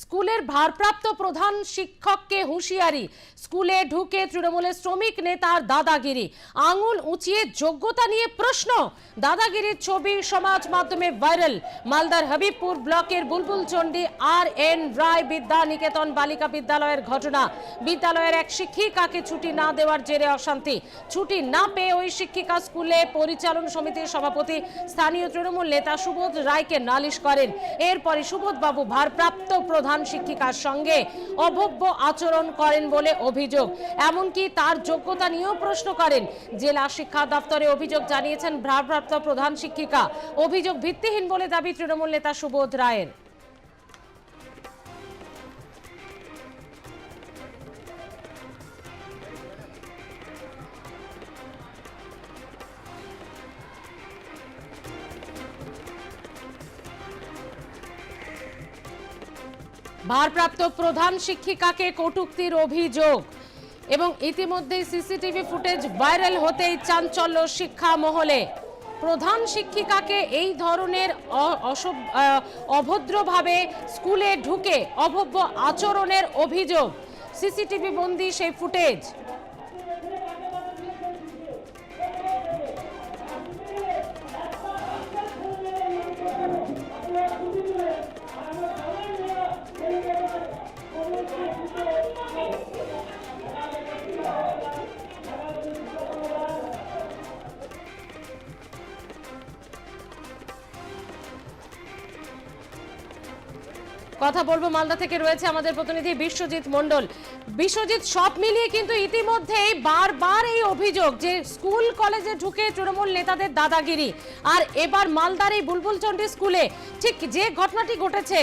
স্কুলের ভারপ্রাপ্ত প্রধান শিক্ষককে হুঁশিয়ারি। স্কুলে ঢুকে তৃণমূলের শ্রমিক নেতার দাদাগিরি। আঙুল উঁচিয়ে যোগ্যতা নিয়ে প্রশ্ন। দাদাগিরির ছবি সমাজ মাধ্যমে ভাইরাল। মালদার হাবিবপুর ব্লকের বুলবুল চণ্ডী আর এন রায় বিদ্যা নিকেতন বালিকা বিদ্যালয়ের ঘটনা। বিদ্যালয়ের এক শিক্ষিকাকে ছুটি না দেওয়ার জেরে অশান্তি। ছুটি না পেয়ে ওই শিক্ষিকা স্কুলে পরিচালন সমিতির সভাপতি স্থানীয় তৃণমূল নেতা সুবোধ রায়কে নালিশ করেন। এরপরে সুবোধ বাবু ভারপ্রাপ্ত প্রধান শিক্ষিকার সঙ্গে অভব্য আচরণ করেন বলে অভিযোগ। এমনকি তার যোগ্যতা নিয়েও প্রশ্ন করেন। জেলা শিক্ষা দপ্তরে অভিযোগ জানিয়েছেন ভারপ্রাপ্ত প্রধান শিক্ষিকা। অভিযোগ ভিত্তিহীন বলে দাবি তৃণমূল নেতা সুবোধ রায়ের। ভারপ্রাপ্ত প্রধান শিক্ষিকাকে কটুক্তির অভিযোগ। এবং ইতিমধ্যে সিসিটিভি ফুটেজ ভাইরাল হতেই চাঞ্চল্য শিক্ষা মহলে। প্রধান শিক্ষিকাকে এই ধরনের অভদ্রভাবে স্কুলে ঢুকে অভব্য আচরণের অভিযোগ। সিসিটিভি বন্দি সেই ফুটেজ। কথা বলব মালদা থেকে রয়েছে আমাদের প্রতিনিধি বিশ্বজিৎ মণ্ডল। বিশ্বজিৎ, সব মিলিয়ে কিন্তু ইতিমধ্যেই বারবার এই অভিযোগ যে স্কুল কলেজে ঢুকে তৃণমূল নেতাদের দাদাগিরি। আর এবার মালদার এই বুলবুলচন্ডী স্কুলে ঠিক যে ঘটনাটি ঘটেছে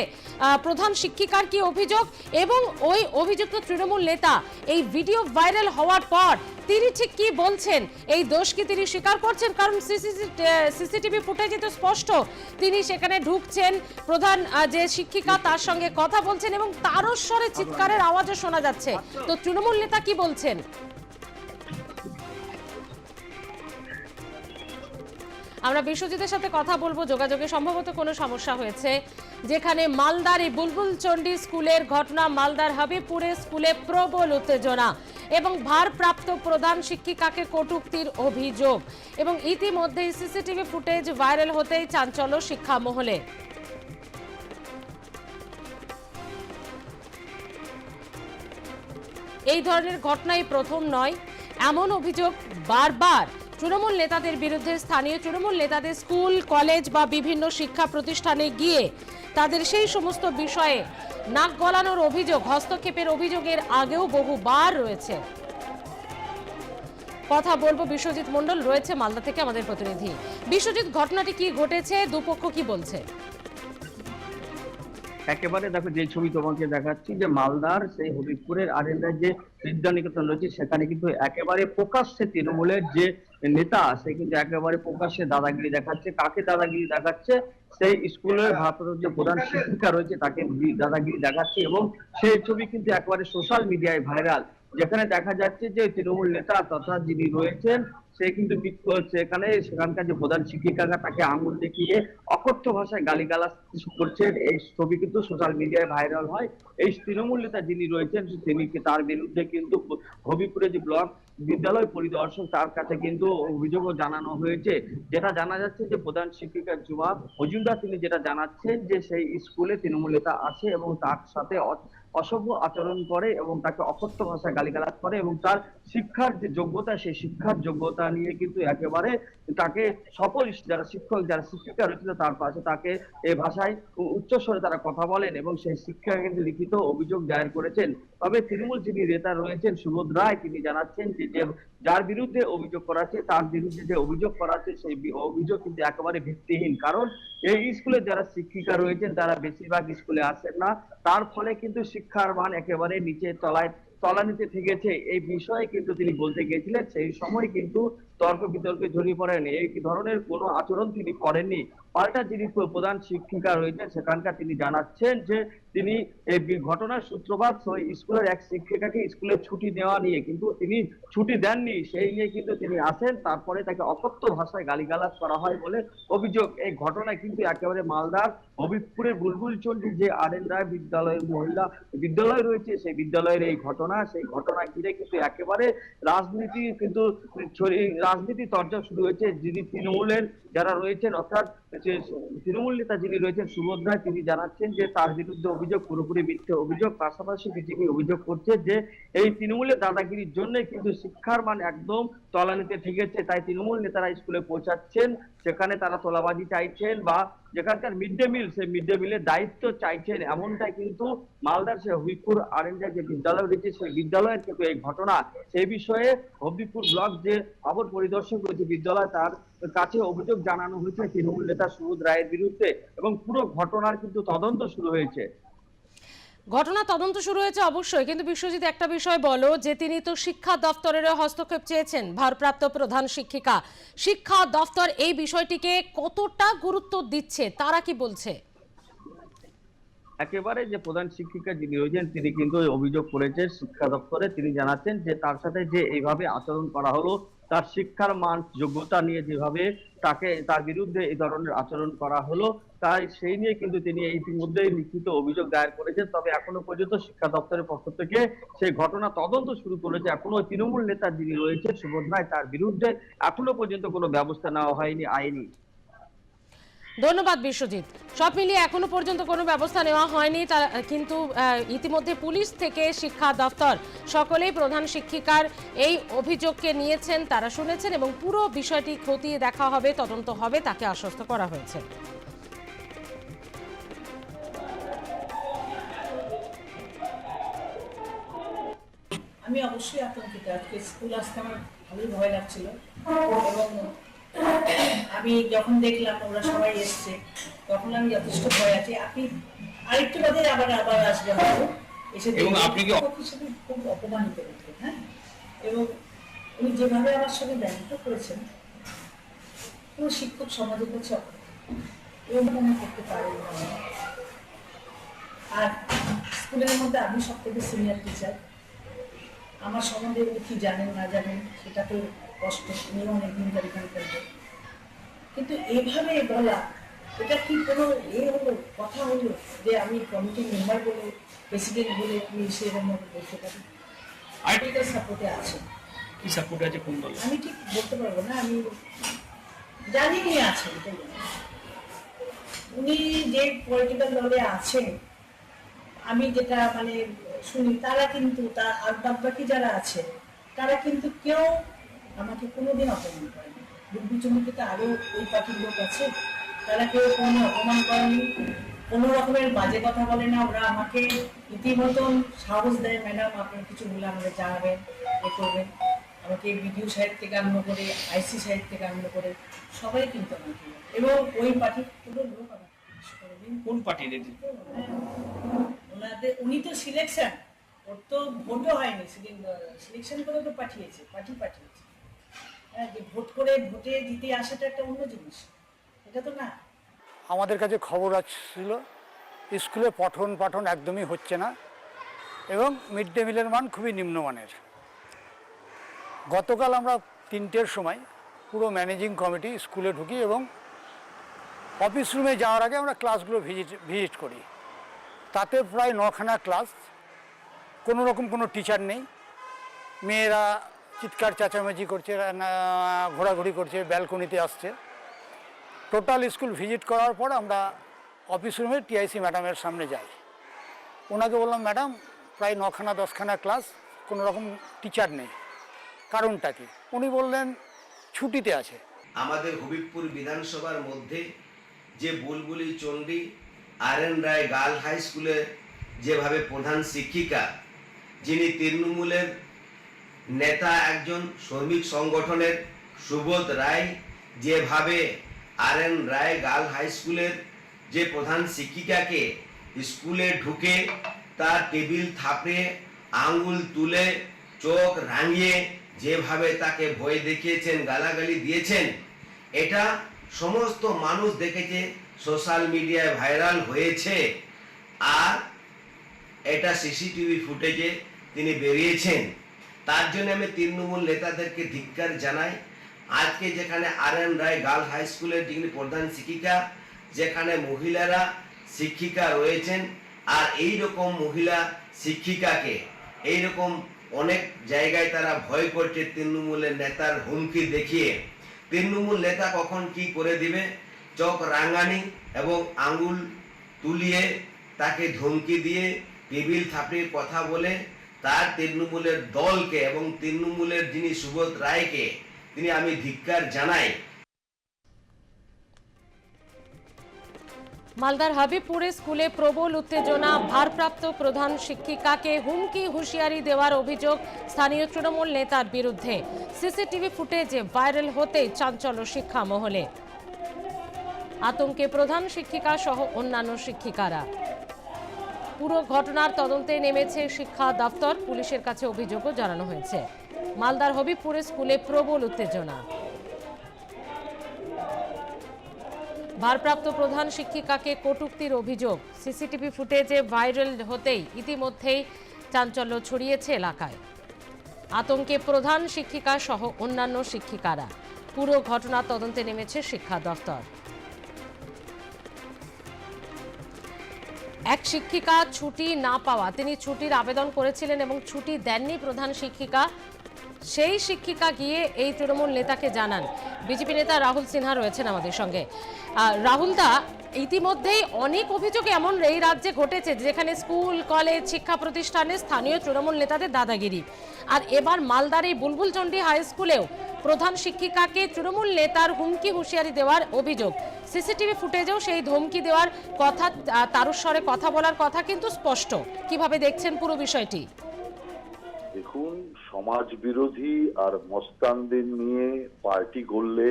প্রধান শিক্ষিকার কি অভিযোগ এবং ওই অভিযুক্ত তৃণমূল নেতা এই ভিডিও ভাইরাল হওয়ার পর তিনি ঠিক কি বলছেন? এই দোষ কি তিনি স্বীকার করছেন? কারণ সিসিটিভি ফুটেজে তো স্পষ্ট। তিনি সেখানে ঢুকছেন, প্রধান যে শিক্ষিকা তার সঙ্গে কথা বলছেন এবং তারও স্বরে চিৎকারের আওয়াজও শোনা যাচ্ছে। তো তৃণমূল নেতা কি বলছেন? আমরা বিশ্বজিতের সাথে কথা বলব। যোগাযোগে সম্ভবত কোনো সমস্যা হয়েছে। যেখানে মালদার এই বুলবুল চণ্ডী স্কুলের ঘটনা, মালদার হাবিবপুরে স্কুলে প্রবল উত্তেজনা। এবং ভারপ্রাপ্ত প্রধান শিক্ষিকাকে কটুক্তির অভিযোগ। এবং ইতিমধ্যেই সিসিটিভি ফুটেজ ভাইরাল হতেই চাঞ্চল্য শিক্ষা মহলে এই ধরনের ঘটনাই প্রথম নয়। এমন অভিযোগ বারবার তৃণমূল নেতাদের বিরুদ্ধে, স্থানীয় তৃণমূল নেতাদের স্কুল, কলেজ বা বিভিন্ন শিক্ষা প্রতিষ্ঠানে গিয়ে তাদের সেই সমস্ত বিষয়ে নাক গলানোর অভিযোগ, হস্তক্ষেপের অভিযোগের আগেও বহুবার রয়েছে। কথা বলব বিশ্বজিৎ মণ্ডল, রয়েছে মালদা থেকে আমাদের প্রতিনিধি। বিশ্বজিৎ, ঘটনাটি কি ঘটেছে? দুপক্ষ কি বলছে? একেবারে দেখো, যে ছবি তোমাকে দেখাচ্ছি, যে মালদার সেই হবিবপুরের আরেন্দার যে বিদ্যানিকেতন রয়েছে, সেখানে কিন্তু একেবারে প্রকাশ্যে তৃণমূলের যে নেতা, সে কিন্তু একেবারে প্রকাশ্যে দাদাগিরি দেখাচ্ছে। কাকে দাদাগিরি দেখাচ্ছে? সেই স্কুলের ভারপ্রাপ্ত যে প্রধান শিক্ষিকা রয়েছে তাকে দাদাগিরি দেখাচ্ছে এবং সেই ছবি কিন্তু একেবারে সোশ্যাল মিডিয়ায় ভাইরাল যেখানে দেখা যাচ্ছে যে তৃণমূল নেতা তথা যিনি রয়েছেন সে কিন্তু বিক্ষোভ হচ্ছে এখানে। সেখানকার যে প্রধান শিক্ষিকারা তাকে আঙুল দেখিয়ে অকথ্য ভাষায় গালিগালাজ করছেন। এই ছবি কিন্তু সোশ্যাল মিডিয়ায় ভাইরাল হয়। এই তৃণমূল নেতা যিনি রয়েছেন, তিনি তার বিরুদ্ধে কিন্তু হবিপুরে যে ব্লক বিদ্যালয় পরিদর্শক, তার কাছে কিন্তু অভিযোগও জানানো হয়েছে। যেটা জানা যাচ্ছে যে প্রধান শিক্ষিকা জুমা মজুমদার তিনি যেটা জানাচ্ছেন যে সেই স্কুলে তৃণমূল নেতা আছে এবং তার সাথে অসভ্য আচরণ করে এবং তাকে অকথ্য ভাষায় গালিগালাজ করে এবং তার শিক্ষার যে যোগ্যতা, সেই শিক্ষার যোগ্যতা নিয়ে কিন্তু একেবারে তাকে সকল যারা শিক্ষক, যারা শিক্ষিকা রয়েছিল তার পাশে তাকে এই ভাষায় উচ্চস্বরে তারা কথা বলেন এবং সেই শিক্ষা কিন্তু লিখিত অভিযোগ দায়ের করেছেন। তবে তৃণমূল যিনি নেতা রয়েছেন সুবোধ রায়, তিনি জানাচ্ছেন যে যে যার বিরুদ্ধে অভিযোগ করা আছে, তার বিরুদ্ধে যে অভিযোগ করা আছে, সেই অভিযোগ কিন্তু একেবারে ভিত্তিহীন। কারণ এই স্কুলে যারা শিক্ষিকা রয়েছেন, তারা বেশিরভাগ স্কুলে আসেন না। তার ফলে কিন্তু শিক্ষার মান একেবারে নিচে তলায়, তলানিতে থেকেছে। এই বিষয়ে কিন্তু তিনি বলতে গিয়েছিলেন, সেই সময় কিন্তু তর্ক বিতর্কে জড়িয়ে পড়েন এই ধরনের কোনো আচরণ তিনি করেননি। পাল্টা যিনি প্রধান শিক্ষিকা রয়েছেন, সেখানকার তিনি জানাচ্ছেন যে তিনি এই ঘটনার সূত্রপাত স্কুলের এক শিক্ষিকাকে স্কুলে ছুটি দেওয়া নিয়ে কিন্তু তিনি ছুটি দেননি। সেই নিয়ে কিন্তু তিনি আসেন, তারপরে তাকে অকথ্য ভাষায় গালিগালাজ করা হয় বলে অভিযোগ। এই ঘটনায় কিন্তু একেবারে মালদার হবিবপুরের বুলবুল চন্ডী যে আর এন রায় বিদ্যালয়ের মহিলা বিদ্যালয় রয়েছে, সেই বিদ্যালয়ের এই ঘটনা, সেই ঘটনা ঘিরে কিন্তু একেবারে রাজনীতি কিন্তু ছড়িয়ে- রাজনীতি চর্চা শুরু হয়েছে যিনি তৃণমূলের যারা রয়েছেন অর্থাৎ যে তৃণমূল নেতা যিনি রয়েছেন রায়, তিনি জানাচ্ছেন যে তার বিরুদ্ধে অভিযোগ, পুরোপুরি মিথ্যে অভিযোগ। পাশাপাশি বিজেপি অভিযোগ করছে যে এই তৃণমূলের দাদাগিরির জন্য কিন্তু শিক্ষার মান একদম তলানিতে ঠেকেছে তাই তৃণমূল নেতারা স্কুলে পৌঁছাচ্ছেন সেখানে তারা তোলাবাজি চাইছেন বা যেখানকার মিড ডে মিল, সেই মিড ডে মিলের দায়িত্ব চাইছেন। এমনটাই কিন্তু মালদার সে হবিপুর আর যে বিদ্যালয় রয়েছে, সেই বিদ্যালয়ের কিন্তু এই ঘটনা। সেই বিষয়ে হবিপুর ব্লক যে খবর পরিদর্শক রয়েছে বিদ্যালয়, তার কাছে অভিযোগ জানানো হয়েছে তৃণমূল নেতা সুবোধ রায়ের বিরুদ্ধে এবং পুরো ঘটনার কিন্তু তদন্ত শুরু হয়েছে। ঘটনা তদন্ত শুরু হয়েছে অবশ্যই কিন্তু বিশ্বজিৎ একটা বিষয় বলো যে তিনি তো শিক্ষা দপ্তরের হস্তক্ষেপ চেয়েছেন ভারপ্রাপ্ত প্রধান শিক্ষিকা। শিক্ষা দপ্তর এই বিষয়টিকে কতটা গুরুত্ব দিচ্ছে তারা কি বলছে? একেবারে যে প্রধান শিক্ষিকা যিনি রয়েছেন তিনি কিন্তু অভিযোগ করেছেন শিক্ষা দপ্তরে তিনি জানাচ্ছেন যে তার সাথে যে এইভাবে আচরণ করা হলো তার শিক্ষার মান যোগ্যতা নিয়ে যেভাবে তাকে তার বিরুদ্ধে এই ধরনের আচরণ করা হলো। তাই সেই নিয়ে কিন্তু তিনি ইতিমধ্যেই লিখিত অভিযোগ দায়ের করেছেন। তবে এখনও পর্যন্ত শিক্ষা দপ্তরের পক্ষ থেকে সেই ঘটনা তদন্ত শুরু করেছে। এখনও তৃণমূল নেতা যিনি রয়েছে সুবোধ রায়, তার বিরুদ্ধে এখনও পর্যন্ত কোনো ব্যবস্থা নেওয়া হয়নি আইনি। ধন্যবাদ বিশ্বজিৎ। সব মিলিয়ে এখনও পর্যন্ত কোনো ব্যবস্থা নেওয়া হয়নি। তা কিন্তু ইতিমধ্যে পুলিশ থেকে শিক্ষা দফতর সকলেই প্রধান শিক্ষিকার এই অভিযোগকে নিয়েছেন, তারা শুনেছেন এবং পুরো বিষয়টি খতিয়ে দেখা হবে, তদন্ত হবে, তাকে আশ্বস্ত করা হয়েছে। আমি অবশ্যই আতঙ্কিত। আজকে স্কুল আসতে আমার ভালোই ভয় লাগছিল। এবং আমি যখন দেখলাম ওরা সবাই এসছে তখন আমি যথেষ্ট ভয় আছি। আপনি আরেকটু বাদে আবার আবার আসবে হয়তো এসে এবং আপনি কি- হিসেবে খুব অপমানিত করতেন হ্যাঁ? এবং উনি যেভাবে আমার সঙ্গে ব্যবহার করেছেন পুরো শিক্ষক সমাজের কাছে। এবং মনে করতে পারেন না। আর স্কুলের মধ্যে আমি সব থেকে সিনিয়র টিচার আমার সম্বন্ধে উনি কি জানেন না জানেন সেটা তো কষ্ট উনি অনেকদিন ধরে এখানে থাকবেন কিন্তু এইভাবে বলা এটা কি কোনো এ হলো কথা হলো যে আমি কমিটির মেম্বার বলে প্রেসিডেন্ট বলে আমি সেরকম বলতে পারি? আর পলিটিক্যাল সাপোর্টে আছে। কি সাপোর্ট আছে কোন দল আমি ঠিক বলতে পারব না আমি জানি নিয়ে আছে এটাই উনি যে পলিটিক্যাল দলে আছেন আমি যেটা মানে শুনি তারা কিন্তু তার আর বাদ বাকি যারা আছে তারা কিন্তু কেউ আমাকে কোনোদিন অপমান করেনি। দুর্বিচন্ডিতে তো আরও ওই পাখির লোক আছে তারা কেউ কোনো অপমান করেনি। কোনো রকমের বাজে কথা বলে না ওরা আমাকে ইতিমতন সাহস দেয় ম্যাডাম আপনার কিছু বলে আমাদের জানাবেন এ করবেন। আমাকে বিডিও সাইড থেকে আরম্ভ করে আইসি সাইড থেকে আরম্ভ করে সবাই কিন্তু আমাকে এবং ওই পার্টির পুরো লোক আমাকে কোন পার্টির ওনাদের উনি তো সিলেকশন ওর তো ভোটও হয়নি সিলেকশন করে তো পাঠিয়েছে পার্টি পাঠিয়েছে। হ্যাঁ যে ভোট করে ভোটে আসাটা একটা অন্য জিনিস। এটা তো না। আমাদের কাছে খবর আসছিল, স্কুলে পঠন পাঠন একদমই হচ্ছে না এবং মিড ডে মিলের মান খুবই নিম্নমানের। গতকাল আমরা তিনটের সময় পুরো ম্যানেজিং কমিটি স্কুলে ঢুকি এবং অফিস রুমে যাওয়ার আগে আমরা ক্লাসগুলো ভিজিট ভিজিট করি। তাতে প্রায় নখানা ক্লাস, কোনো রকম কোনো টিচার নেই। মেয়েরা চিৎকার, চেঁচামেচি করছে ঘোরাঘুরি করছে, ব্যালকনিতে আসছে। টোটাল স্কুল ভিজিট করার পর আমরা অফিস রুমে টিআইসি ম্যাডামের সামনে যাই। ওনাকে বললাম ম্যাডাম প্রায় নখানা, দশখানা ক্লাস কোনো রকম টিচার নেই। কারণটা কি? উনি বললেন, ছুটিতে আছে। আমাদের হবিবপুর বিধানসভার মধ্যে যে Bulbuli Chandi, R N Roy girl high স্কুলের যেভাবে প্রধান শিক্ষিকা, যিনি তৃণমূলের নেতা একজন শ্রমিক সংগঠনের সুবোধ রায়, যেভাবে R N Roy girl high স্কুলের যে প্রধান শিক্ষিকাকে স্কুলে ঢুকে তার টেবিল থাপড়ে আঙ্গুল তুলে, চোখ রাঙিয়ে যেভাবে তাকে ভয় দেখিয়েছেন, গালাগালি দিয়েছেন, এটা সমস্ত মানুষ দেখেছে, সোশ্যাল মিডিয়ায় ভাইরাল হয়েছে। আর এটা সিসিটিভি ফুটেজে তিনি বেরিয়েছেন। তার জন্য আমি তৃণমূল নেতাদেরকে ধিক্কার জানাই। আজকে যেখানে R N Roy girl high স্কুলের যিনি প্রধান শিক্ষিকা, যেখানে মহিলারা শিক্ষিকা রয়েছেন, আর এই রকম মহিলা শিক্ষিকাকে এই রকম অনেক জায়গায় তারা ভয় করছে তৃণমূলের নেতার হুমকি দেখিয়ে। তৃণমূল নেতা কখন কি করে দিবে? চোখ রাঙানি এবং আঙ্গুল তুলিয়ে তাকে ধমকি দিয়ে টেবিল থাপড়ির কথা বলে তার তৃণমূলের দলকে এবং তৃণমূলের যিনি সুবোধ রায়কে তিনি আমি ধিক্কার জানাই। মালদার হাবিবপুরে স্কুলে প্রবল উত্তেজনা, ভারপ্রাপ্ত প্রধান শিক্ষিকাকে হুমকি হুঁশিয়ারি দেওয়ার অভিযোগ স্থানীয় তৃণমূল নেতার বিরুদ্ধে। সিসিটিভি ফুটেজে ভাইরাল হতে চাঞ্চল্য শিক্ষা মহলে আতঙ্কে প্রধান শিক্ষিকা সহ অন্যান্য শিক্ষিকারা। পুরো ঘটনার তদন্তে নেমেছে শিক্ষা দপ্তর। পুলিশের কাছে অভিযোগও জানানো হয়েছে। মালদার হবিবপুরে স্কুলে প্রবল উত্তেজনা। ভারপ্রাপ্ত প্রধান শিক্ষিকাকে কটূক্তির অভিযোগ। সিসিটিভি ফুটেজে ভাইরাল হতেই ইতিমধ্যেই চাঞ্চল্য ছড়িয়েছে এলাকায়। আতঙ্কে প্রধান শিক্ষিকা সহ অন্যান্য শিক্ষিকারা। পুরো ঘটনা তদন্তে নেমেছে শিক্ষা দফতর এক শিক্ষিকা ছুটি না পাওয়া। তিনি ছুটির আবেদন করেছিলেন এবং ছুটি দেননি প্রধান শিক্ষিকা। সেই শিক্ষিকা গিয়ে এই তৃণমূল নেতাকে জানান। বিজেপি নেতা রাহুল সিনহা রয়েছেন আমাদের সঙ্গে। রাহুল দা ইতিমধ্যেই অনেক অভিযোগ এমন এই রাজ্যে ঘটেছে, যেখানে স্কুল, কলেজ, শিক্ষা প্রতিষ্ঠানে স্থানীয় তৃণমূল নেতাদের দাদাগিরি। আর এবার মালদার এই বুলবুলচন্ডী হাই স্কুলেও প্রধান শিক্ষিকাকে তৃণমূল নেতার হুমকি হুঁশিয়ারি দেওয়ার অভিযোগ। সিসিটিভি ফুটেজেও সেই ধমকি দেওয়ার কথা তারস্বরে কথা বলার কথা কিন্তু স্পষ্ট। কীভাবে দেখছেন পুরো বিষয়টি? দেখুন সমাজ বিরোধী আর মস্তানদের নিয়ে পার্টি গড়লে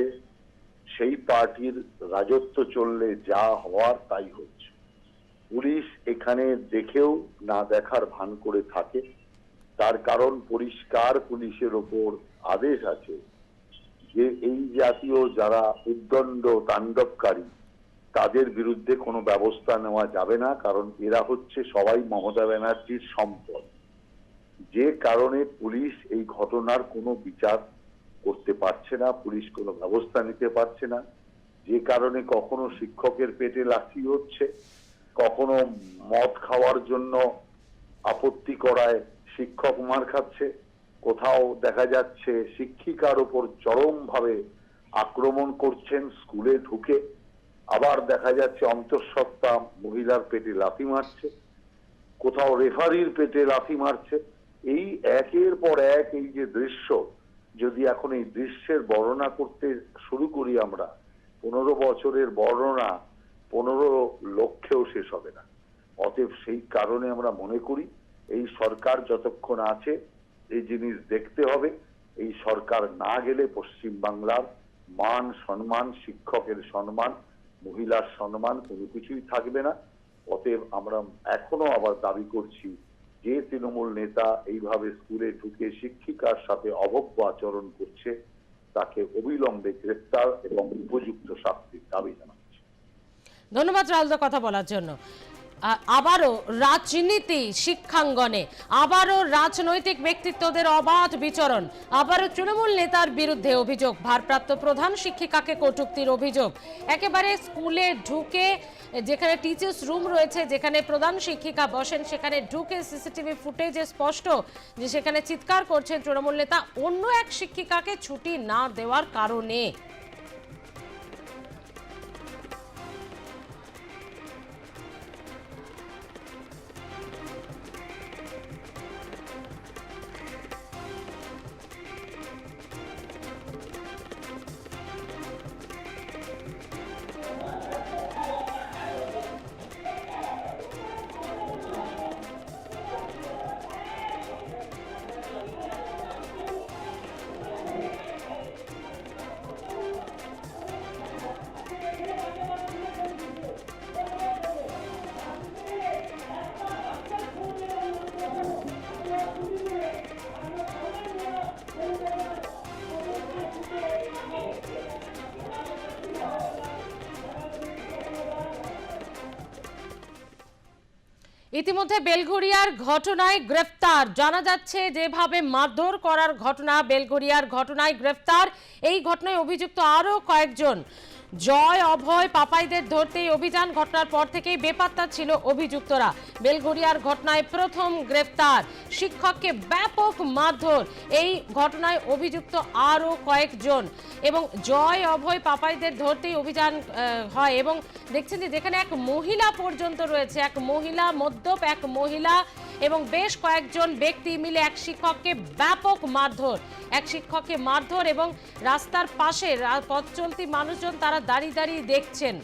সেই পার্টির রাজত্ব চললে যা হওয়ার তাই হচ্ছে। পুলিশ এখানে দেখেও না দেখার ভান করে থাকে। তার কারণ পরিষ্কার পুলিশের ওপর আদেশ আছে যে এই জাতীয় যারা উদ্দণ্ড তাণ্ডবকারী, তাদের বিরুদ্ধে কোনো ব্যবস্থা নেওয়া যাবে না, কারণ এরা হচ্ছে সবাই মমতা ব্যানার্জির সম্পদ। যে কারণে পুলিশ এই ঘটনার কোনো বিচার করতে পারছে না, পুলিশ কোনো ব্যবস্থা নিতে পারছে না। যে কারণে কখনো শিক্ষকের পেটে লাথি হচ্ছে, কখনো মদ খাওয়ার জন্য আপত্তি করায় শিক্ষক মার খাচ্ছে। কোথাও দেখা যাচ্ছে শিক্ষিকার উপর চরমভাবে আক্রমণ করছেন স্কুলে ঢুকে। আবার দেখা যাচ্ছে অন্তঃসত্ত্বা মহিলার পেটে লাথি মারছে, কোথাও রেফারির পেটে লাথি মারছে। এই একের পর এক এই যে দৃশ্য যদি এখন এই দৃশ্যের বর্ণনা করতে শুরু করি আমরা, পনেরো বছরের বর্ণনা পনেরো লক্ষেও শেষ হবে না। অতএব সেই কারণে আমরা মনে করি, এই সরকার যতক্ষণ আছে এই জিনিস দেখতে হবে। এই সরকার না গেলে পশ্চিম বাংলার মান সম্মান, শিক্ষকের সম্মান, মহিলার সম্মান কোনো কিছুই থাকবে না। অতএব আমরা এখনও আবার দাবি করছি যে তৃণমূল নেতা এইভাবে স্কুলে ঢুকে শিক্ষিকার সাথে অভব্য আচরণ করছে, তাকে অবিলম্বে গ্রেপ্তার এবং উপযুক্ত শাস্তির দাবি জানাচ্ছে। ধন্যবাদ রাহুলদা কথা বলার জন্য। আবারও রাজনীতি শিক্ষাঙ্গনে, আবারও রাজনৈতিক ব্যক্তিত্বদের অবাধ বিচরণ, আবারও তৃণমূল নেতার বিরুদ্ধে অভিযোগ, ভারপ্রাপ্ত প্রধান শিক্ষিকাকে কটূক্তির অভিযোগ। একেবারে স্কুলে ঢুকে, যেখানে টিচার্স রুম রয়েছে, যেখানে প্রধান শিক্ষিকা বসেন, সেখানে ঢুকে সিসিটিভি ফুটেজে স্পষ্ট যে সেখানে চিৎকার করছেন তৃণমূল নেতা, অন্য এক শিক্ষিকাকে ছুটি না দেওয়ার কারণে। ইতিমধ্যে বেলঘরিয়ার ঘটনায় গ্রেফতার। জানা যাচ্ছে যেভাবে মারধর করার ঘটনা বেলঘরিয়ার ঘটনায় গ্রেফতার। এই ঘটনায় অভিযুক্ত আরও কয়েকজন। জয়, অভয়, পাপাইদের ধরতেই অভিযান ঘটনার পর থেকেই বেপাত্তা ছিল অভিযুক্তরা। বেলঘরিয়ার ঘটনায় প্রথম গ্রেফতার শিক্ষককে ব্যাপক মারধর। এই ঘটনায় অভিযুক্ত আরও কয়েকজন। এবং জয় অভয় পাপাইদের ধরতেই অভিযান হয় এবং দেখছেন যে যেখানে এক মহিলা পর্যন্ত রয়েছে, এক মহিলা মদ্যপ, এক মহিলা এবং বেশ কয়েকজন ব্যক্তি মিলে এক শিক্ষককে ব্যাপক মারধর। এক শিক্ষককে মারধর এবং রাস্তার পাশে পথ চলতি মানুষজন তারা দাঁড়িয়ে দাঁড়িয়ে দেখছেন।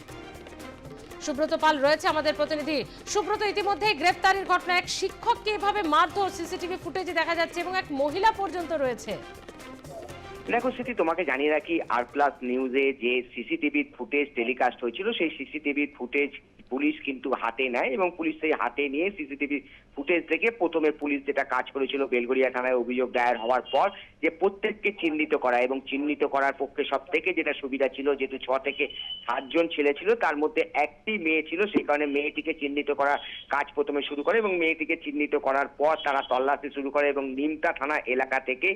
সুব্রত পাল রয়েছে আমাদের প্রতিনিধি। সুব্রত ইতিমধ্যে গ্রেফতারির ঘটনা। এক শিক্ষককে এভাবে মারধর? সিসিটিভি ফুটেজে দেখা যাচ্ছে এবং এক মহিলা পর্যন্ত রয়েছে। দেখো স্মৃতি তোমাকে জানিয়ে রাখি, আর প্লাস নিউজে যে সিসিটিভি ফুটেজ টেলিকাস্ট হয়েছিল, সেই সিসিটিভি ফুটেজ পুলিশ কিন্তু হাতে নেয় এবং পুলিশ সেই হাতে নিয়ে সিসিটিভি ফুটেজ থেকে প্রথমে পুলিশ যেটা কাজ করেছিল, বেলগড়িয়া থানায় অভিযোগ দায়ের হওয়ার পর যে প্রত্যেককে চিহ্নিত করা এবং চিহ্নিত করার পক্ষে সব থেকে যেটা সুবিধা ছিল, যেহেতু ছ থেকে সাতজন ছেলে ছিল, তার মধ্যে একটি মেয়ে ছিল, সেই কারণে মেয়েটিকে চিহ্নিত করার কাজ প্রথমে শুরু করে এবং মেয়েটিকে চিহ্নিত করার পর তারা তল্লাশি শুরু করে এবং নিমতা থানা এলাকা থেকে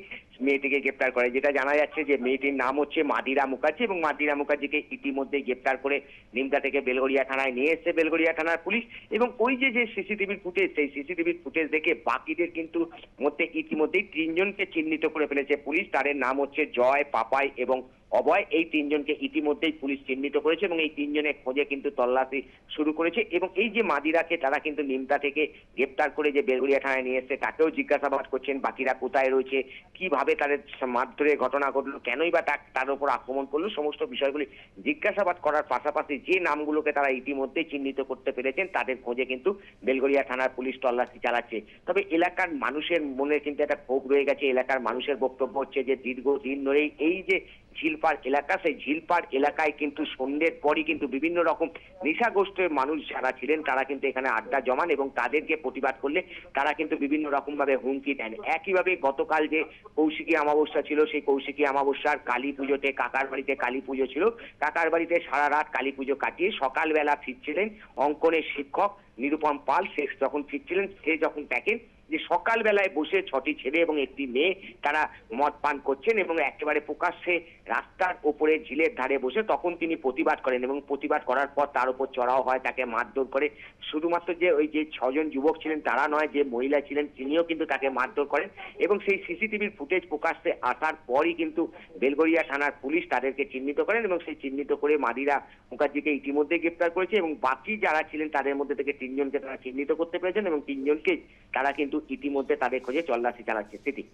মেয়েটিকে গ্রেপ্তার করে, যেটা জানা যাচ্ছে যে মেয়েটির নাম হচ্ছে মাদিরা মুখার্জি এবং মাদিরা মুখার্জিকে ইতিমধ্যে গ্রেপ্তার করে নিমতা থেকে বেলগড়িয়া থানায় নিয়ে এসেছে বেলগড়িয়া থানার পুলিশ এবং ওই যে যে সিসিটিভির ফুটেজ, সেই সিসিটিভির ফুটেজ দেখে বাকিদের কিন্তু মধ্যে ইতিমধ্যেই তিনজনকে চিহ্নিত করে ফেলেছে পুলিশ। তাদের নাম হচ্ছে জয় পাপাই এবং অভয় এই তিনজনকে ইতিমধ্যেই পুলিশ চিহ্নিত করেছে এবং এই তিনজনের খোঁজে কিন্তু তল্লাশি শুরু করেছে এবং এই যে মাদিরাকে তারা কিন্তু নিমতা থেকে গ্রেপ্তার করে যে বেলগুড়িয়া থানায় নিয়ে এসছে, তাকেও জিজ্ঞাসাবাদ করছেন, বাকিরা কোথায় রয়েছে, কীভাবে তাদের মারধরের ঘটনা ঘটলো, কেনই বা তার উপর আক্রমণ করল, সমস্ত বিষয়গুলি জিজ্ঞাসাবাদ করার পাশাপাশি যে নামগুলোকে তারা ইতিমধ্যেই চিহ্নিত করতে পেরেছেন, তাদের খোঁজে কিন্তু বেলগড়িয়া থানার পুলিশ তল্লাশি চালাচ্ছে। তবে এলাকার মানুষের মনে কিন্তু একটা ক্ষোভ রয়ে গেছে, এলাকার মানুষের বক্তব্য হচ্ছে যে দীর্ঘদিন ধরেই এই যে ঝিলপাড় এলাকা, সেই ঝিলপাড় এলাকায় কিন্তু সন্ধ্যের পরই কিন্তু বিভিন্ন রকম নেশাগ্রস্তের মানুষ যারা ছিলেন, তারা কিন্তু এখানে আড্ডা জমান এবং তাদেরকে প্রতিবাদ করলে তারা কিন্তু বিভিন্ন রকম ভাবে হুমকি দেন। একইভাবে গতকাল যে কৌশিকী অমাবস্যা ছিল, সেই কৌশিকী অমাবস্যার কালী পুজোতে, কাকার বাড়িতে কালী পুজো ছিল। কাকার বাড়িতে সারা রাত কালী পুজো কাটিয়ে সকালবেলা ফিরছিলেন অঙ্কনের শিক্ষক নিরুপম পাল। সে যখন ফিরছিলেন, সে যখন দেখেন যে সকালবেলায় বসে ছটি ছেলে এবং একটি মেয়ে তারা মদ পান করছেন এবং একেবারে প্রকাশ্যে রাস্তার ওপরে ঝিলের ধারে বসে তখন তিনি প্রতিবাদ করেন এবং প্রতিবাদ করার পর তার উপর চড়াও হয়, তাকে মারধর করে। শুধুমাত্র যে ওই যে ছজন যুবক ছিলেন, তারা নয়, যে মহিলা ছিলেন, তিনিও কিন্তু তাকে মারধর করেন এবং সেই সিসিটিভির ফুটেজ প্রকাশ্যে আসার পরই কিন্তু বেলগড়িয়া থানার পুলিশ তাদেরকে চিহ্নিত করেন এবং সেই চিহ্নিত করে মাদিরা মুখার্জিকে ইতিমধ্যে গ্রেপ্তার করেছে এবং বাকি যারা ছিলেন, তাদের মধ্যে থেকে তিনজনকে তারা চিহ্নিত করতে পেরেছেন এবং তিনজনকে তারা কিন্তু ইতিমধ্যে তাদের খোঁজে তল্লাশি চালাচ্ছে স্থিতি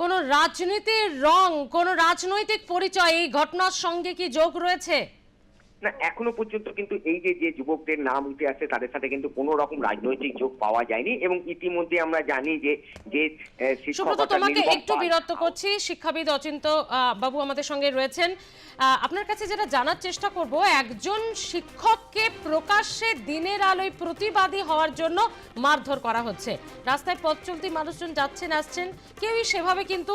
কোন রাজনীতির রং কোন রাজনৈতিক পরিচয় এই ঘটনার সঙ্গে কি যোগ রয়েছে? না এখনও পর্যন্ত কিন্তু এই যে যে যুবকদের নাম উঠে আসছে তাদের সাথে কিন্তু কোনো রকম রাজনৈতিক যোগ পাওয়া যায়নি এবং ইতিমধ্যে আমরা জানি যে যে তোমাকে একটু বিরক্ত করছি। শিক্ষাবিদ অচিন্ত বাবু আমাদের সঙ্গে রয়েছেন। আপনার কাছে যেটা জানার চেষ্টা করব একজন শিক্ষককে প্রকাশ্যে দিনের আলোয় প্রতিবাদী হওয়ার জন্য মারধর করা হচ্ছে। রাস্তায় পথ চলতি মানুষজন যাচ্ছেন আসছেন। কেউই সেভাবে কিন্তু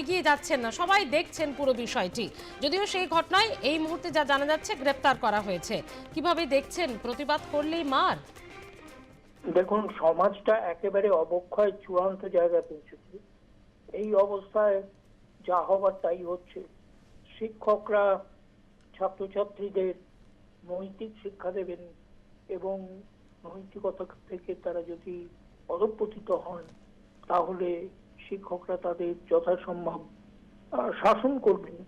এগিয়ে যাচ্ছেন না। সবাই দেখছেন পুরো বিষয়টি। যদিও সেই ঘটনায় এই মুহূর্তে যা জানা যাচ্ছে গ্রেপ্তার করা হয়েছে। কীভাবে দেখছেন? প্রতিবাদ করলেই মার। দেখুন, সমাজটা একেবারে অবক্ষয় চূড়ান্ত জায়গায় পৌঁছেছে। এই অবস্থায় যা হবার তাই হচ্ছে। শিক্ষকরা, ছাত্রছাত্রীদের নৈতিক শিক্ষা দেবেন এবং নৈতিকতা থেকে তারা যদি অধপতিত হন, তাহলে শিক্ষকরা তাদের যথাসম্ভব শাসন করবেন।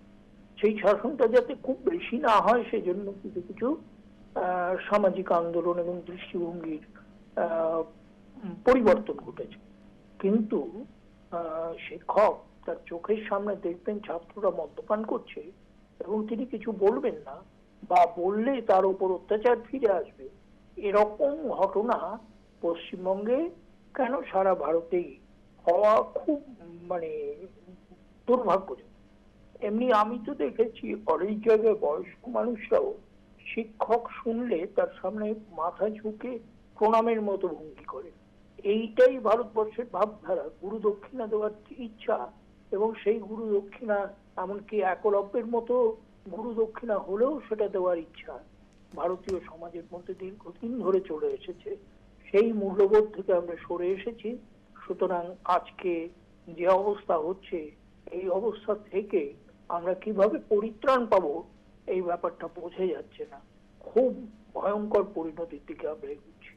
সেই শাসনটা যাতে খুব বেশি না হয়, সেজন্য কিছু কিছু সামাজিক আন্দোলন এবং দৃষ্টিভঙ্গির পরিবর্তন ঘটেছে। কিন্তু শিক্ষক তার চোখের সামনে দেখবেন ছাত্ররা মদ্যপান করছে এবং তিনি কিছু বলবেন না, বা বললে তার উপর অত্যাচার ফিরে আসবে। এরকম ঘটনা পশ্চিমবঙ্গে কেন সারা ভারতেই হওয়া খুব মানে দুর্ভাগ্যজনক। এমনি আমি তো দেখেছি অনেক জায়গায় বয়স্ক মানুষরাও শিক্ষক শুনলে তার সামনে মাথা ঝুঁকে প্রণামের মতো ভঙ্গি করে। এইটাই ভারতবর্ষের ভাবধারা, গুরু দক্ষিণা দেওয়ার ইচ্ছা এবং সেই গুরু দক্ষিণা এমনকি একলব্যের মতো গুরু দক্ষিণা হলেও সেটা দেওয়ার ইচ্ছা ভারতীয় সমাজের মধ্যে দীর্ঘদিন ধরে চলে এসেছে। সেই মূল্যবোধ থেকে আমরা সরে এসেছি। সুতরাং আজকে যে অবস্থা হচ্ছে, এই অবস্থা থেকে আমরা কীভাবে পরিত্রাণ পাবো এই ব্যাপারটা বোঝা যাচ্ছে না। খুব ভয়ঙ্কর পরিণতির দিকে আমরা এগুচ্ছি।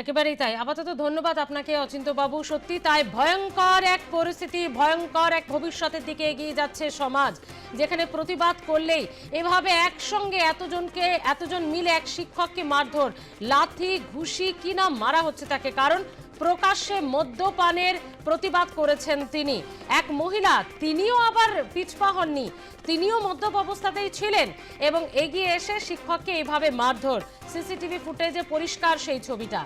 একেবারেই তাই। আপাতত ধন্যবাদ আপনাকে অচিন্ত বাবু সত্যি তাই ভয়ঙ্কর এক পরিস্থিতি, ভয়ঙ্কর এক ভবিষ্যতের দিকে এগিয়ে যাচ্ছে সমাজ, যেখানে প্রতিবাদ করলেই এভাবে একসঙ্গে এতজনকে, এতজন মিলে এক শিক্ষককে মারধর, লাথি, ঘুষি কিনা মারা হচ্ছে তাকে। কারণ প্রকাশ্যে মদ্যপানের প্রতিবাদ করেছেন তিনি। এক মহিলা, তিনিও আবার পিছপা হননি। তিনিও মদ্যপ অবস্থাতেই ছিলেন এবং এগিয়ে এসে শিক্ষককে এইভাবে মারধর। সিসিটিভি ফুটেজে পরিষ্কার সেই ছবিটা।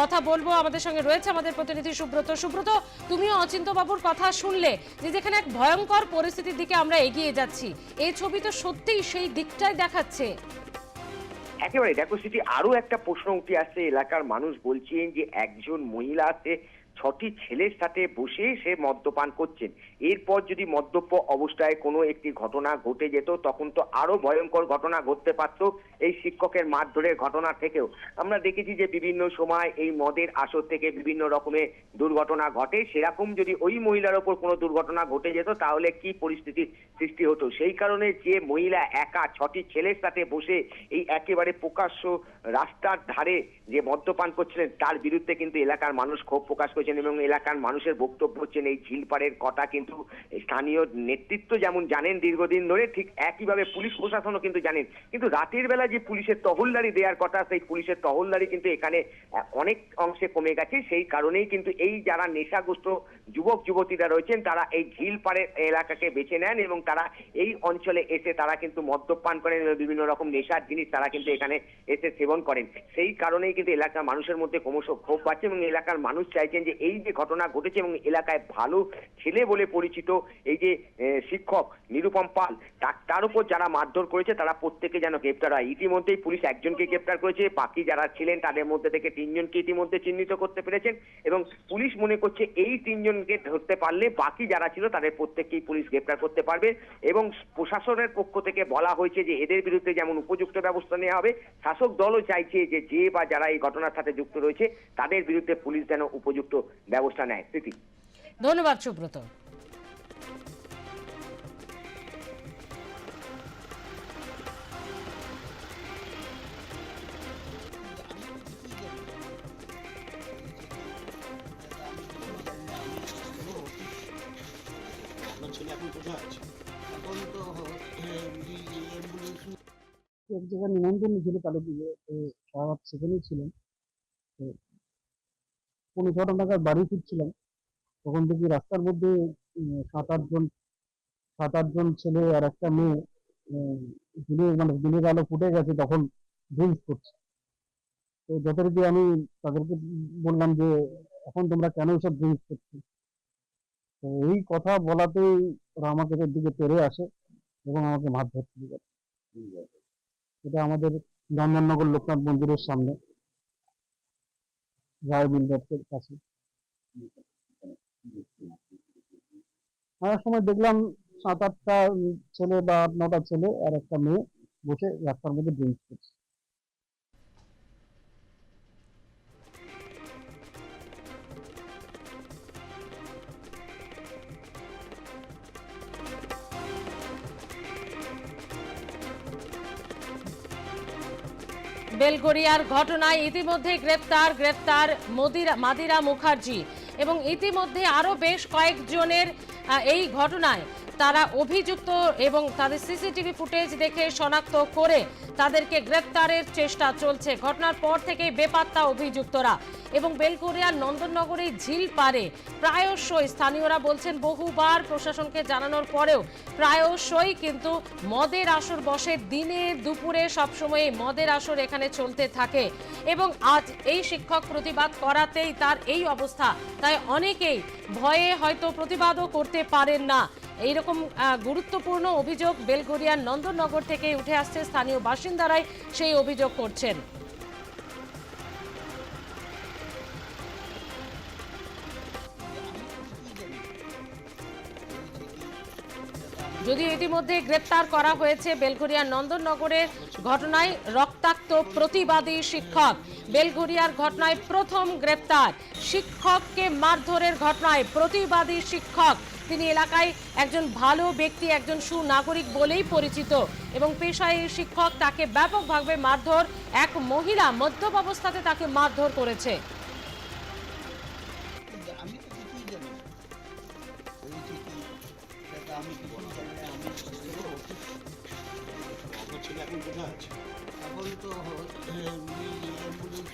কথা বলব আমাদের সঙ্গে রয়েছে আমাদের প্রতিনিধি সুব্রত। সুব্রত, তুমিও অচিন্ত বাবুর কথা শুনলে যে যেখানে এক ভয়ঙ্কর পরিস্থিতির দিকে আমরা এগিয়ে যাচ্ছি। এই ছবি তো সত্যিই সেই দিকটাই দেখাচ্ছে। একেবারে দেখো, সেটি আরও একটা প্রশ্ন উঠে আসছে এলাকার মানুষ বলছেন যে, একজন মহিলা আছে, ছটি ছেলের সাথে বসে সে মদ্যপান করছেন। এরপর যদি মদ্যপ অবস্থায় কোনো একটি ঘটনা ঘটে যেত, তখন তো আরও ভয়ঙ্কর ঘটনা ঘটতে পারত। এই শিক্ষকের মারধরের ঘটনা থেকেও আমরা দেখেছি যে বিভিন্ন সময় এই মদের আসর থেকে বিভিন্ন রকমের দুর্ঘটনা ঘটে। সেরকম যদি ওই মহিলার ওপর কোনো দুর্ঘটনা ঘটে যেত, তাহলে কি পরিস্থিতির সৃষ্টি হতো? সেই কারণে যে মহিলা একা ছটি ছেলের সাথে বসে এই একেবারে প্রকাশ্য রাস্তার ধারে যে মদ্যপান করছিলেন, তার বিরুদ্ধে কিন্তু এলাকার মানুষ ক্ষোভ প্রকাশ করেছেন এবং এলাকার মানুষের বক্তব্য হচ্ছেন এই ঝিলপাড়ের কথা। কিন্তু স্থানীয় নেতৃত্ব যেমন জানেন, দীর্ঘদিন ধরে ঠিক একইভাবে পুলিশ প্রশাসনও কিন্তু জানেন। কিন্তু রাতের বেলা যে পুলিশের টহলদারি দেওয়ার কথা, সেই পুলিশের টহলদারি কিন্তু এখানে অনেক অংশে কমে গেছে। সেই কারণেই কিন্তু এই যারা নেশাগ্রস্ত যুবক, যুবতীরা রয়েছেন, তারা এই ঝিলপাড়ের এলাকাকে বেছে নেন এবং তারা এই অঞ্চলে এসে তারা কিন্তু মদ্যপান করেন বিভিন্ন রকম নেশার জিনিস তারা কিন্তু এখানে এসে সেবন করেন। সেই কারণেই কিন্তু এলাকার মানুষের মধ্যে ক্রমশ ক্ষোভ পাচ্ছে এবং এলাকার মানুষ চাইছেন যে এই যে ঘটনা ঘটেছে এবং এলাকায় ভালো ছেলে বলে পরিচিত এই যে শিক্ষক নিরুপম পাল তার উপর যারা মারধর করেছে, তারা প্রত্যেকে যেন গ্রেপ্তার হয়। ইতিমধ্যেই পুলিশ একজনকে গ্রেপ্তার করেছে। বাকি যারা ছিলেন, তাদের মধ্যে থেকে তিনজনকে ইতিমধ্যে চিহ্নিত করতে পেরেছেন এবং পুলিশ মনে করছে এই তিনজনকে ধরতে পারলে বাকি যারা ছিল, তাদের প্রত্যেককেই পুলিশ গ্রেপ্তার করতে পারবে এবং প্রশাসনের পক্ষ থেকে বলা হয়েছে যে এদের বিরুদ্ধে যেমন উপযুক্ত ব্যবস্থা নেওয়া হবে, শাসক দলও চাইছে যে যে বা যারা এই ঘটনার সাথে যুক্ত রয়েছে, তাদের বিরুদ্ধে পুলিশ যেন উপযুক্ত ব্যবস্থা নেয়। স্মৃতি। ধন্যবাদ, সুব্রত। এক জায়গায় নিমন্ত্রণ ছিল কালী পুজো তো সারা রাত সেখানেই ছিলেন পৌনে ছটা নাগাদ বাড়ি ফিরছিলাম। তখন দেখি রাস্তার মধ্যে সাত আটজন সাত আটজন ছেলে আর একটা মেয়ে দিনে মানে দিনের আলো ফুটে গেছে, তখন ড্রিঙ্কস করছে। তো যথারীতি আমি তাদেরকে বললাম যে, এখন তোমরা কেন এসব ড্রিঙ্কস করছ? তো এই কথা বলাতেই ওরা আমাকে দিকে তেড়ে আসে এবং আমাকে মারধর শুরু করে আমাদের চন্দননগর লোকনাথ মন্দিরের সামনে। রায় বিল্ডার্সের কাছে। অনেক সময় দেখলাম সাত আটটা ছেলে বা নটা ছেলে আর একটা মেয়ে বসে রাস্তার মধ্যে ড্রিঙ্কস করছে। বেলগড়িয়ার ঘটনায় ইতিমধ্যে গ্রেপ্তার গ্রেপ্তার মদিরা, মাদিরা মুখার্জি এবং ইতিমধ্যে আরও বেশ কয়েকজনের এই ঘটনায় তারা অভিযুক্ত এবং তাদের সিসিটিভি ফুটেজ দেখে শনাক্ত করে তাদেরকে গ্রেপ্তারের চেষ্টা চলছে। ঘটনার পর থেকেই বেপাত্তা অভিযুক্তরা এবং বেলগড়িয়ার নন্দননগরের ঝিল পারে। প্রায়শই স্থানীয়রা বলছেন, বহুবার প্রশাসনকে জানানোর পরেও প্রায়শই কিন্তু মদের আসর বসে দিনে দুপুরে সবসময় মদের আসর এখানে চলতে থাকে এবং আজ এই শিক্ষক প্রতিবাদ করাতেই তার এই অবস্থা। তাই অনেকেই ভয়ে হয়তো প্রতিবাদও করতে পারেন না। এইরকম গুরুত্বপূর্ণ অভিযোগ বেলগড়িয়ার নন্দননগর থেকে উঠে আসছে স্থানীয় বাসিন্দারাই সেই অভিযোগ করছেন। যদিও ইতিমধ্যে গ্রেপ্তার করা হয়েছে বেলঘরিয়ার নন্দননগরের ঘটনায় রক্তাক্ত প্রতিবাদী শিক্ষক। বেলঘরিয়ার ঘটনায় প্রথম গ্রেপ্তার শিক্ষককে মারধরের ঘটনায় প্রতিবাদী শিক্ষক। তিনি এলাকায় একজন ভালো ব্যক্তি একজন সুনাগরিক বলেই পরিচিত এবং পেশায় শিক্ষক। তাকে ব্যাপকভাবে মারধর এক মহিলা মদ্যপ অবস্থাতে তাকে মারধর করেছে। আমি তো কিছুই জানি না। হয়েছে কি সেটা আমি কিছুই জানি না আমি আপনার ছেলে এখন কোথায় আছে? এখন তো উনি